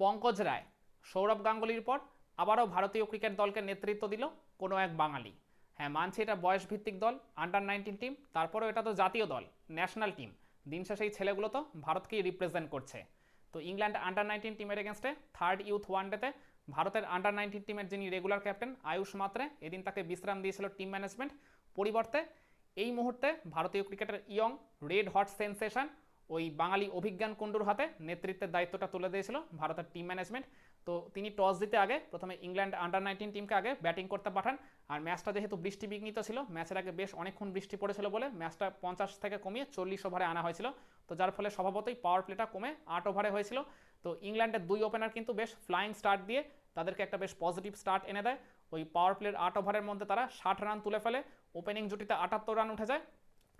পঙ্কজ রায়, সৌরভ গাঙ্গুলির পর আবারও ভারতীয় ক্রিকেট দলকে নেতৃত্ব দিল কোনো এক বাঙালি। হ্যাঁ মানছি এটা বয়স ভিত্তিক দল আন্ডার নাইনটিন টিম তারপরেও এটা তো জাতীয় দল ন্যাশনাল টিম দিন শেষে এই ছেলেগুলো তো ভারতকেই রিপ্রেজেন্ট করছে। তো ইংল্যান্ড আন্ডার নাইনটিন টিমের এগেনস্টে থার্ড ইউথ ওয়ানডেতে ভারতের আন্ডার নাইনটিন টিমের যিনি রেগুলার ক্যাপ্টেন আয়ুষ মাত্রে এদিন তাকে বিশ্রাম দিয়েছিল টিম ম্যানেজমেন্ট পরিবর্তে এই মুহূর্তে ভারতীয় ক্রিকেটের ইয়ং রেড হট সেন্সেশন ওই বাঙালি অভিজ্ঞান কুণ্ডুর হাতে নেতৃত্বের দায়িত্বটা তুলে দিয়েছিল ভারতের টিম ম্যানেজমেন্ট তো তিনি টস দিতে আগে প্রথমে ইংল্যান্ড আন্ডার নাইনটিন টিমকে আগে ব্যাটিং করতে পাঠান। আর ম্যাচটা যেহেতু বৃষ্টি বিঘ্নিত ছিল ম্যাচের আগে বেশ অনেকক্ষণ বৃষ্টি পড়েছিল বলে ম্যাচটা পঞ্চাশ থেকে কমিয়ে চল্লিশ ওভারে আনা হয়েছিল। তো যার ফলে স্বভাবতই পাওয়ার প্লেটা কমে আট ওভারে হয়েছিল। তো ইংল্যান্ডের দুই ওপেনার কিন্তু বেশ ফ্লাইং স্টার্ট দিয়ে তাদেরকে একটা বেশ পজিটিভ স্টার্ট এনে দেয়। ওই পাওয়ার প্লের আট ওভারের মধ্যে তারা ষাট রান তুলে ফেলে। ওপেনিং জুটিতে আটাত্তর রান উঠে যায়।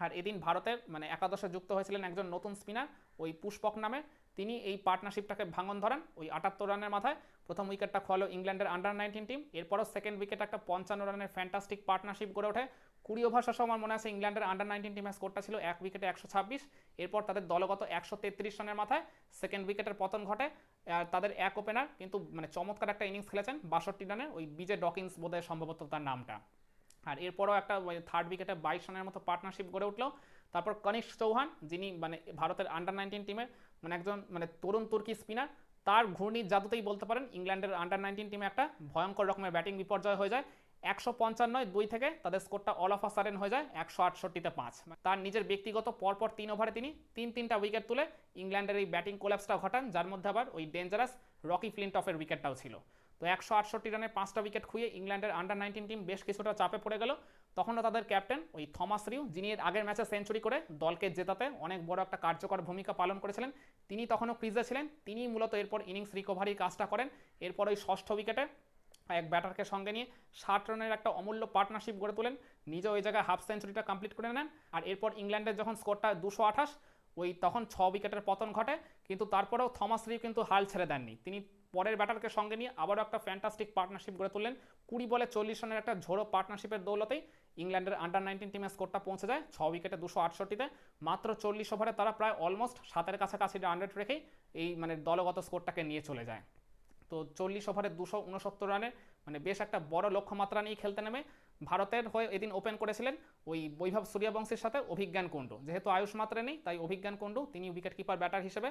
আর এদিন ভারতের মানে একাদশে যুক্ত হয়েছিলেন একজন নতুন স্পিনার ওই পুষ্পক নামে। তিনি এই পার্টনারশিপটাকে ভাঙন ধরেন ওই আটাত্তর রানের মাথায়। প্রথম উইকেটটা খোয়ালো ইংল্যান্ডের আন্ডার নাইনটিন টিম এরপরও সেকেন্ড উইকেট একটা পঞ্চান্ন রানের ফ্যান্টাস্টিক পার্টনারশিপ গড়ে ওঠে। কুড়ি ওভার শেষে আমার মনে আছে ইংল্যান্ডের আন্ডার নাইনটিন টিমের স্কোরটা ছিল এক উইকেটে একশো ছাব্বিশ। এরপর তাদের দলগত একশো তেত্রিশ রানের মাথায় সেকেন্ড উইকেটের পতন ঘটে। আর তাদের এক ওপেনার কিন্তু মানে চমৎকার একটা ইনিংস খেলেছেন, বাষট্টি রানে, ওই বিজে ডকিন্স বোধহয় সম্ভবত তার নামটা। আর এরপরও একটা থার্ড উইকেটে বাইশ রানের মতো পার্টনারশিপ গড়ে উঠল। তারপর কনিষ্ক চৌহান, যিনি মানে ভারতের আন্ডার নাইনটিন টিমের মানে একজন মানে তরুণ তুর্কি স্পিনার তার ঘূর্ণির জাদুতেই বলতে পারেন ইংল্যান্ডের আন্ডার নাইনটিন টিমে একটা ভয়ঙ্কর রকমের ব্যাটিং বিপর্যয় হয়ে যায়। একশো পঞ্চান্নয় দুই থেকে তাদের স্কোরটা অল অফ আ সাডেন হয়ে যায় একশো আটষট্টিতে পাঁচ। তার নিজের ব্যক্তিগত পরপর তিন ওভারে তিনি তিন তিনটা উইকেট তুলে ইংল্যান্ডের এই ব্যাটিং কোলাপসটা ঘটান, যার মধ্যে আবার ওই ডেঞ্জারাস রকি ফ্লিন্টফের উইকেটটাও ছিল। তো একশো আটষট্টি রানে পাঁচটা উইকেট খুঁয়ে ইংল্যান্ডের আন্ডার নাইনটিন টিম বেশ কিছুটা চাপে পড়ে গেল। তখনও তাদের ক্যাপ্টেন ওই থমাস রিউ, যিনি আগের ম্যাচে সেঞ্চুরি করে দলকে জেতাতে অনেক বড় একটা কার্যকর ভূমিকা পালন করেছিলেন, তিনি তখনও ক্রিজে ছিলেন। তিনি মূলত এরপর ইনিংস রিকভারির কাজটা করেন। এরপর ওই ষষ্ঠ উইকেটে এক ব্যাটারকে সঙ্গে নিয়ে ষাট রানের একটা অমূল্য পার্টনারশিপ গড়ে তোলেন। নিজে ওই জায়গায় হাফ সেঞ্চুরিটা কমপ্লিট করে নেন। আর এরপর ইংল্যান্ডের যখন স্কোরটা দুশো আঠাশ, ওই তখন ছ উইকেটের পতন ঘটে। কিন্তু তারপরেও থমাস রিউ কিন্তু হাল ছেড়ে দেননি। তিনি পরের ব্যাটারকে সঙ্গে নিয়ে আবারও একটা ফ্যান্টাস্টিক পার্টনারশিপ গড়ে তুললেন। কুড়ি বলে চল্লিশ রানের একটা ঝোড়ো পার্টনারশিপের দৌলতেই ইংল্যান্ডের আন্ডার নাইনটিন টিমের স্কোরটা পৌঁছে যায় ছ উইকেটে দুশো আটষট্টিতে। মাত্র চল্লিশ ওভারে তারা প্রায় অলমোস্ট সাতের কাছাকাছি রান রেট রেখেই এই মানে দলগত স্কোরটাকে নিয়ে চলে যায়। তো চল্লিশ ওভারে দুশো উনসত্তর রানে মানে বেশ একটা বড় লক্ষ্যমাত্রা নিয়ে খেলতে নেমে ভারতের হয়ে এদিন ওপেন করেছিলেন ওই বৈভব সূর্যবংশীর সাথে অভিজ্ঞান কুণ্ডু। যেহেতু আয়ুষ মাত্রা নেই, তাই অভিজ্ঞান কুণ্ডু তিনি উইকেট কিপার ব্যাটার হিসেবে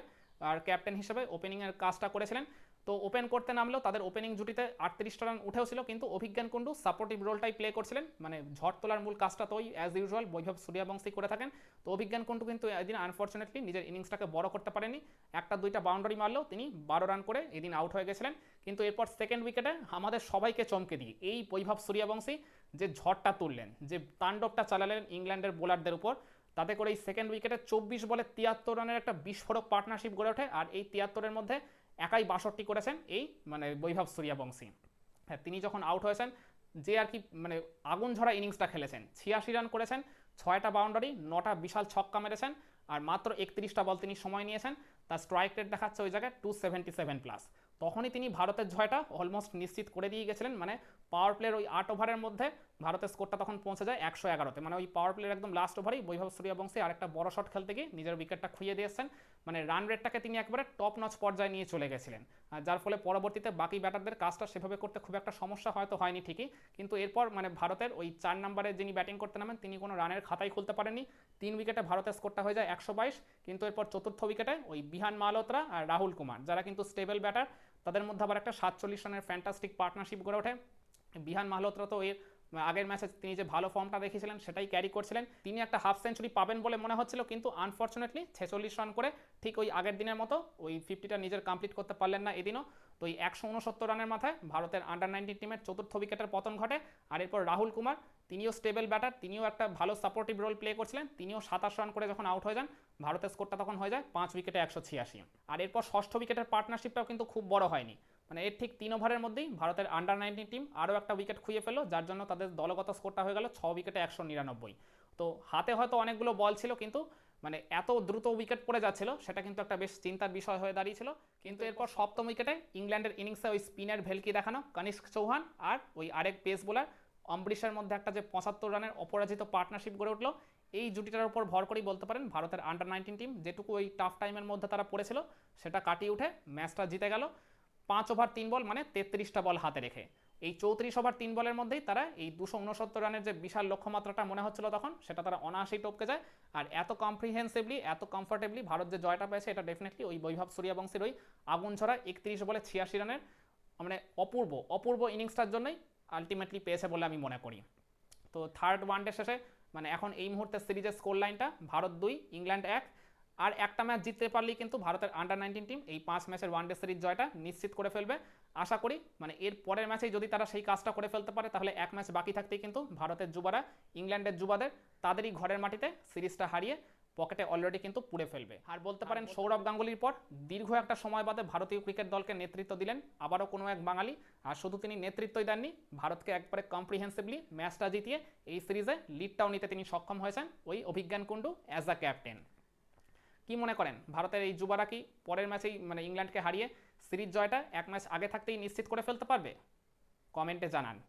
আর ক্যাপ্টেন হিসেবে ওপেনিংয়ের কাজটা করেছিলেন। তো ওপেন করতে নামলেও তাদের ওপেনিং জুটিতে আটত্রিশটা রান উঠেও ছিল, কিন্তু অভিজ্ঞান কুণ্ডু সাপোর্টিভ রোলটাই প্লে করছিলেন। মানে ঝড় তোলার মূল কাজটা তো ওই অ্যাজ ইউজুয়াল বৈভব সূর্যবংশী করে থাকেন। তো অভিজ্ঞান কুণ্ডু কিন্তু এদিন আনফর্চুনেটলি নিজের ইনিংসটাকে বড় করতে পারেনি। একটা দুইটা বাউন্ডারি মারলেও তিনি বারো রান করে এদিন আউট হয়ে গেছিলেন। কিন্তু এরপর সেকেন্ড উইকেটে আমাদের সবাইকে চমকে দিয়ে এই বৈভব সূর্যবংশী যে ঝড়টা তুললেন, যে তাণ্ডবটা চালালেন ইংল্যান্ডের বোলারদের উপর, তাতে করে এই সেকেন্ড উইকেটে চব্বিশ বলে তিয়াত্তর রানের একটা বিস্ফোরক পার্টনারশিপ গড়ে ওঠে। আর এই তিয়াত্তরের মধ্যে একাই বাষট্টি করেছেন এই মানে বৈভব সূর্যবংশী। হ্যাঁ তিনি যখন আউট হয়েছেন, যে আর কি মানে আগুন ঝরা ইনিংসটা খেলেছেন, ছিয়াশি রান করেছেন, ছয়টা বাউন্ডারি নটা বিশাল ছক্কা মেরেছেন, আর মাত্র একত্রিশটা বল তিনি সময় নিয়েছেন, তার স্ট্রাইক রেট দেখাচ্ছে ওই জায়গায় টু সেভেন্টি সেভেন প্লাস তখনই তিনি ভারতের জয়টা অলমোস্ট নিশ্চিত করে দিয়ে গেছিলেন মানে পাওয়ার প্লের ওই আট ওভারের মধ্যে ভারতের স্কোরটা তখন পৌঁছে যায় একশো এগারোতে মানে ওই পাওয়ার প্লের একদম লাস্ট ওভারেই বৈভব সূর্যবংশী আরেকটা বড় শট খেলতে গিয়ে নিজের উইকেটটা খুইয়ে দিয়েছেন মানে রান রেটটাকে তিনি একবারে টপ নচ পর্যায়ে নিয়ে চলে গেছিলেন। যার ফলে পরবর্তীতে বাকি ব্যাটারদের কাজটা সেভাবে করতে খুব একটা সমস্যা হয়তো হয়নি ঠিকই। কিন্তু এরপর মানে ভারতের ওই চার নম্বরে যিনি ব্যাটিং করতে নামেন, তিনি কোনো রানের খাতাই খুলতে পারেননি। তিন উইকেটে ভারতের স্কোরটা হয়ে যায় একশো বাইশ। কিন্তু এরপর চতুর্থ উইকেটে ওই বিহান মালহোত্রা আর রাহুল কুমার, যারা কিন্তু স্টেবল ব্যাটার তাদের মধ্যে আবার একটা সাতচল্লিশ রানের ফ্যান্টাস্টিক পার্টনারশিপ গড়ে ওঠে। বিহান মালহোত্রা তো এর আগের ম্যাচে তিনি যে ভালো ফর্মটা দেখিয়েছিলেন, সেটাই ক্যারি করছিলেন। তিনি একটা হাফ সেঞ্চুরি পাবেন বলে মনে হচ্ছিল, কিন্তু আনফর্চুনেটলি ছেচল্লিশ রান করে ঠিক ওই আগের দিনের মতো ওই ফিফটিটা নিজের কমপ্লিট করতে পারলেন না এদিনও। তো এই একশো উনসত্তর রানের মাথায় ভারতের আন্ডার নাইনটিন টিমের চতুর্থ উইকেটের পতন ঘটে। আর এরপর রাহুল কুমার, তিনিও স্টেবল ব্যাটার তিনিও একটা ভালো সাপোর্টিভ রোল প্লে করছিলেন, তিনিও সাতাশ রান করে যখন আউট হয়ে যান, ভারতের স্কোরটা তখন হয়ে যায় পাঁচ উইকেটে একশো ছিয়াশি। আর এরপর ষষ্ঠ উইকেটের পার্টনারশিপটাও কিন্তু খুব বড় হয়নি। মানে এর ঠিক তিন ওভারের মধ্যেই ভারতের আন্ডার নাইনটিন টিম আরও একটা উইকেট খুঁয়ে ফেলো যার জন্য তাদের দলগত স্কোরটা হয়ে গেল ছ উইকেটে একশো নিরানব্বই। তো হাতে হয়তো অনেকগুলো বল ছিল কিন্তু মানে এত দ্রুত উইকেট পড়ে যাচ্ছিল সেটা কিন্তু একটা বেশ চিন্তার বিষয় হয়ে দাঁড়িয়েছিল। কিন্তু এরপর সপ্তম উইকেটে ইংল্যান্ডের ইনিংসে ওই স্পিনের ভেলকি দেখানো কনিষ্ক চৌহান আর ওই আরেক পেস বোলার অম্বরীশের মধ্যে একটা যে পঁচাত্তর রানের অপরাজিত পার্টনারশিপ গড়ে উঠল এই জুটিটার উপর ভর করেই বলতে পারেন ভারতের আন্ডার নাইনটিন টিম যেটুকু ওই টাফ টাইমের মধ্যে তারা পড়েছিল সেটা কাটিয়ে উঠে ম্যাচটা জিতে গেল। পাঁচ ওভার তিন বল মানে তেত্রিশটা বল হাতে রেখে। এই চৌত্রিশ ওভার তিন বলের মধ্যেই তারা এই দুশো উনসত্তর রানের যে বিশাল লক্ষ্যমাত্রাটা মনে হচ্ছিল তখন, সেটা তারা অনায়াসেই টপকে যায়। আর এত কম্প্রিহেন্সিভলি এত কমফোর্টেবলি ভারত যে জয়টা পেয়েছে, এটা ডেফিনেটলি ওই বৈভব সূর্যবংশীর ওই আগুন ছড়া একত্রিশ বলে ছিয়াশি রানের মানে অপূর্ব অপূর্ব ইনিংসটার জন্যই আলটিমেটলি পেয়েছে বলে আমি মনে করি। তো থার্ড ওয়ানডে শেষে মানে এখন এই মুহূর্তে সিরিজের স্কোর লাইনটা ভারত দুই, ইংল্যান্ড এক আর একটা ম্যাচ জিততে পারলেই কিন্তু ভারতের আন্ডার নাইনটিন টিম এই পাঁচ ম্যাচের ওয়ানডে সিরিজ জয়টা নিশ্চিত করে ফেলবে। আশা করি মানে এর পরের ম্যাচেই যদি তারা সেই কাজটা করে ফেলতে পারে তাহলে এক ম্যাচ বাকি থাকতেই কিন্তু ভারতের যুবারা ইংল্যান্ডের যুবাদের তাদেরই ঘরের মাটিতে সিরিজটা হারিয়ে পকেটে অলরেডি কিন্তু পুড়ে ফেলবে। আর বলতে পারেন সৌরভ গাঙ্গুলির পর দীর্ঘ একটা সময় বাদে ভারতীয় ক্রিকেট দলকে নেতৃত্ব দিলেন আবারও কোনো এক বাঙালি। আর শুধু তিনি নেতৃত্বই দেননি ভারতকে একবারে কম্প্রিহেন্সিভলি ম্যাচটা জিতিয়ে এই সিরিজে লিডটাও নিতে তিনি সক্ষম হয়েছেন ওই Abhigyan Kundu as a captain কি মনে করেন? ভারতের এই যুবারা কি পরের ম্যাচেই মানে ইংল্যান্ডকে হারিয়ে সিরিজ জয়টা এক ম্যাচ আগে থাকতেই নিশ্চিত করে ফেলতে পারবে? কমেন্টে জানান।